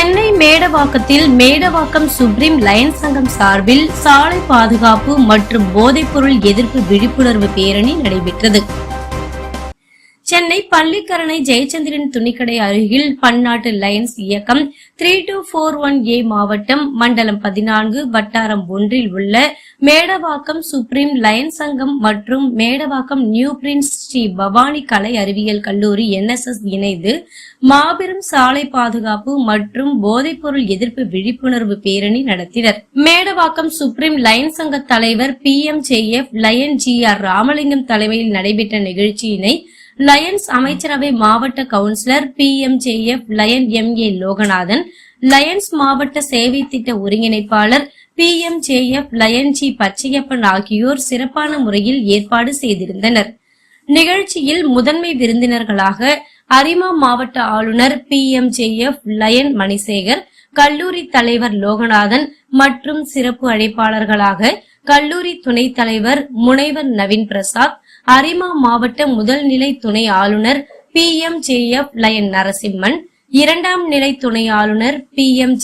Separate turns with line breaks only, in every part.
சென்னை மேடவாக்கத்தில் Medavakkam supreme lions சங்கம் சார்பில் சாலை பாதுகாப்பு மற்றும் போதைப்பொருள் எதிர்ப்பு விழிப்புணர்வு பேரணி நடைபெற்றது. சென்னை பள்ளிக்கரணை ஜெயச்சந்திரன் துணிக்கடை அருகில் பன்னாட்டு லயன்ஸ் இயக்கம் three two four one A மாவட்டம் மண்டலம் பதினான்கு வட்டாரம் ஒன்றில் உள்ள மேடவாக்கம் சுப்ரீம் லயன்ஸ் சங்கம் மற்றும் மேடவாக்கம் நியூ பிரின்ஸ் ஸ்ரீ பவானி கலை அறிவியல் கல்லூரி என்எஸ்எஸ் இணைந்து மாபெரும் சாலை பாதுகாப்பு மற்றும் போதைப்பொருள் எதிர்ப்பு விழிப்புணர்வு பேரணி நடத்தினர். மேடவாக்கம் சுப்ரீம் லயன் சங்க தலைவர் P M lion G R Ramalingam தலைமையில் நடைபெற்ற நிகழ்ச்சியினை லயன்ஸ் அமைச்சரவை மாவட்ட councillor P M lion M A Loganathan lions மாவட்ட சேவை திட்ட ஒருங்கிணைப்பாளர் P M lion G. Pachaiyappan ஆகியோர் சிறப்பான முறையில் ஏற்பாடு செய்திருந்தனர். நிகழ்ச்சியில் முதன்மை விருந்தினர்களாக அரிமா மாவட்ட ஆளுநர் பி எம் லயன் மணிசேகர் கல்லூரி தலைவர் லோகநாதன் மற்றும் சிறப்பு அழைப்பாளர்களாக கல்லூரி துணைத் தலைவர் முனைவர் நவீன் பிரசாத் அரிமா மாவட்ட முதல்நிலை துணை ஆளுநர் பி எம் லயன் நரசிம்மன் இரண்டாம் நிலை துணை ஆளுநர் பி எம்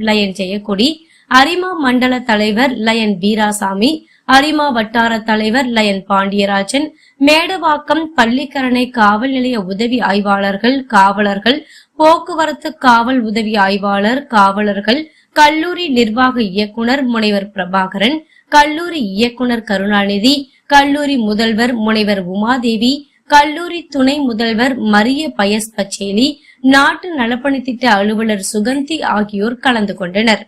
லயன் ஜெயக்கொடி அரிமா மண்டல தலைவர் லயன் வீராசாமி அரிமா வட்டார தலைவர் லயன் பாண்டியராஜன் மேடவாக்கம் பள்ளிக்கரணை காவல் நிலைய உதவி ஆய்வாளர்கள் காவலர்கள் போக்குவரத்து காவல் உதவி ஆய்வாளர் காவலர்கள் கல்லூரி நிர்வாக இயக்குனர் முனைவர் பிரபாகரன் கல்லூரி இயக்குனர் கருணாநிதி கல்லூரி முதல்வர் முனைவர் உமாதேவி கல்லூரி துணை முதல்வர் மரிய பயஸ் பச்சேலி நாட்டு நலப்பணி திட்ட அலுவலர் சுகந்தி ஆகியோர் கலந்து கொண்டனர்.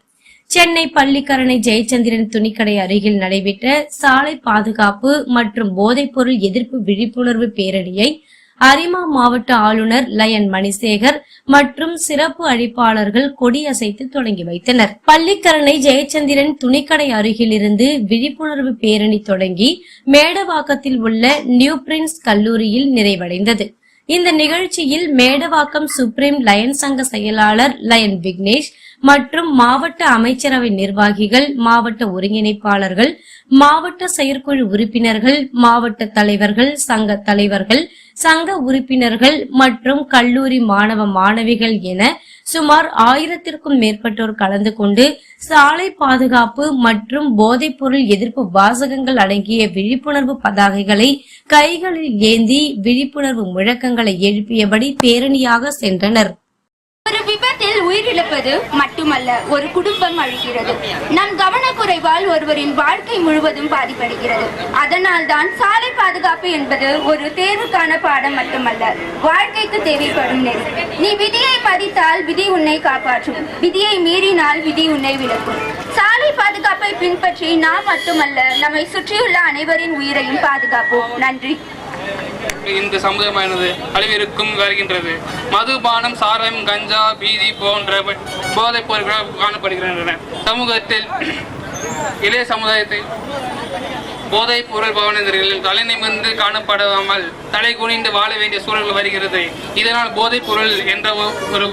சென்னை பள்ளிக்கரணை ஜெயச்சந்திரன் துணிக்கடை அருகில் நடைபெற்ற சாலை பாதுகாப்பு மற்றும் போதைப்பொருள் எதிர்ப்பு விழிப்புணர்வு பேரணியை அரிமா மாவட்ட ஆளுநர் லயன் மணிசேகர் மற்றும் சிறப்பு அழைப்பாளர்கள் கொடியசைத்து தொடங்கி வைத்தனர். பள்ளிக்கரணை ஜெயச்சந்திரன் துணிக்கடை அருகிலிருந்து விழிப்புணர்வு பேரணி தொடங்கி மேடவாக்கத்தில் உள்ள நியூ பிரின்ஸ் கல்லூரியில் நிறைவடைந்தது. இந்த நிகழ்ச்சியில் மேடவாக்கம் சுப்ரீம் லயன் சங்க செயலாளர் லயன் விக்னேஷ் மற்றும் மாவட்ட அமைச்சரவை நிர்வாகிகள் மாவட்ட ஒருங்கிணைப்பாளர்கள் மாவட்ட செயற்குழு உறுப்பினர்கள் மாவட்ட தலைவர்கள் சங்க தலைவர்கள் சங்க உறுப்பினர்கள் மற்றும் கல்லூரி மாணவ மாணவிகள் என சுமார் ஆயிரத்திற்கும் மேற்பட்டோர் கலந்து கொண்டு சாலை பாதுகாப்பு மற்றும் போதைப்பொருள் எதிர்ப்பு வாசகங்கள் அடங்கிய விழிப்புணர்வு பதாகைகளை கைகளில் ஏந்தி விழிப்புணர்வு முழக்கங்களை எழுப்பியபடி பேரணியாக சென்றனர்.
ஒரு விபத்தில் உயிரிழப்பது மட்டுமல்ல ஒரு குடும்பம் அழிகிறது. நம் கவனக்குறைவால் ஒருவரின் வாழ்க்கை முழுவதும் பாதிப்படைகிறது. அதனால் தான் சாலை பாதுகாப்பு என்பது ஒரு தேர்வுக்கான பாடம் மட்டுமல்ல வாழ்க்கைக்கு தேவைப்படும் நெறி. நீ விதியை பதித்தால் விதி உன்னை காப்பாற்றும். விதியை மீறினால் விதி உன்னை விளக்கும் சாலை பாதுகாப்பை பின்பற்றி நாம் மட்டுமல்ல நம்மை சுற்றியுள்ள அனைவரின் உயிரையும் பாதுகாப்போம். நன்றி.
இந்த சமுதாயமானது அழிவிற்கும் வருகின்றது. மதுபானம் சாரம் கஞ்சா பீதி போன்ற போதைப் பொருட்கள் காணப்படுகின்றன. சமூகத்தில் இளைய சமுதாயத்தை போதைப் பொருள் பவனர்களில் தலை நிமிர்ந்து காணப்படாமல் தலை குனிந்து வாழ வேண்டிய சூழல் வருகிறது. இதனால் போதைப் பொருள் என்ற ஒரு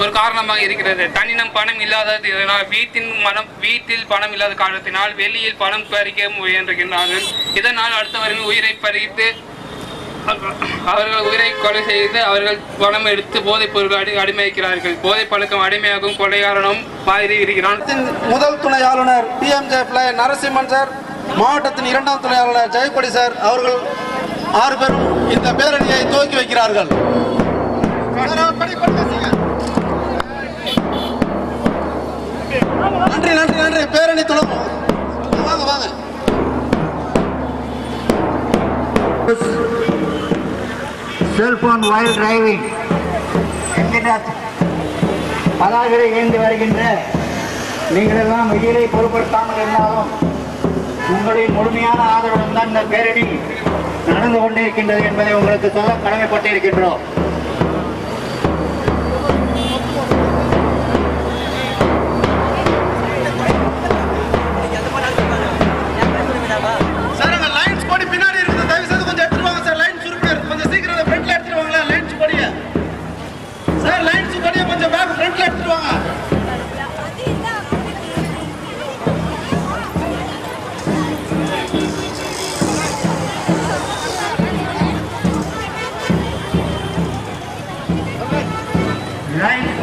ஒரு காரணமாக இருக்கிறது. தன்னிடம் பணம் இல்லாததினால் வீட்டின் மனம் வீட்டில் பணம் இல்லாத காரணத்தினால் வெளியில் பணம் பறிக்க முயன்றுகின்றார்கள். இதனால் அடுத்தவரின் உயிரை பறித்து அவர்கள் உயிரை கொலை செய்து அவர்கள் பணம் எடுத்து போதைப் பொருட்கள் அடி அடிமைக்கிறார்கள் போதை பழக்கம் அடிமையாகும் கொலைகாரனும் மாறி இருக்கிறான்
முதல் துணை ஆளுநர் பி எம் நரசிம்மன் சார் மாவட்டத்தின் இரண்டாம் துணை ஆளுநர் ஜெயக்கொடி சார் அவர்கள் ஆறு பேரும் இந்த பேரணியை துவக்கி வைக்கிறார்கள். நன்றி நன்றி நன்றி. பேரணி தொடரும் வாங்க வாங்க.
செல்போன் வைல் டிரைவிங் என்கின்ற பதாகரை ஏந்தி வருகின்ற நீங்களெல்லாம் உயிரை பொருட்படுத்தாமல் இருந்தாலும் உங்களின் முழுமையான ஆதரவுடன் தான் இந்த பேரணி நடந்து கொண்டிருக்கின்றது என்பதை உங்களுக்கு சொல்ல கடமைப்பட்டிருக்கின்றோம்.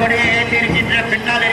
തിരിച്ചിട്ട് പിന്നാലെ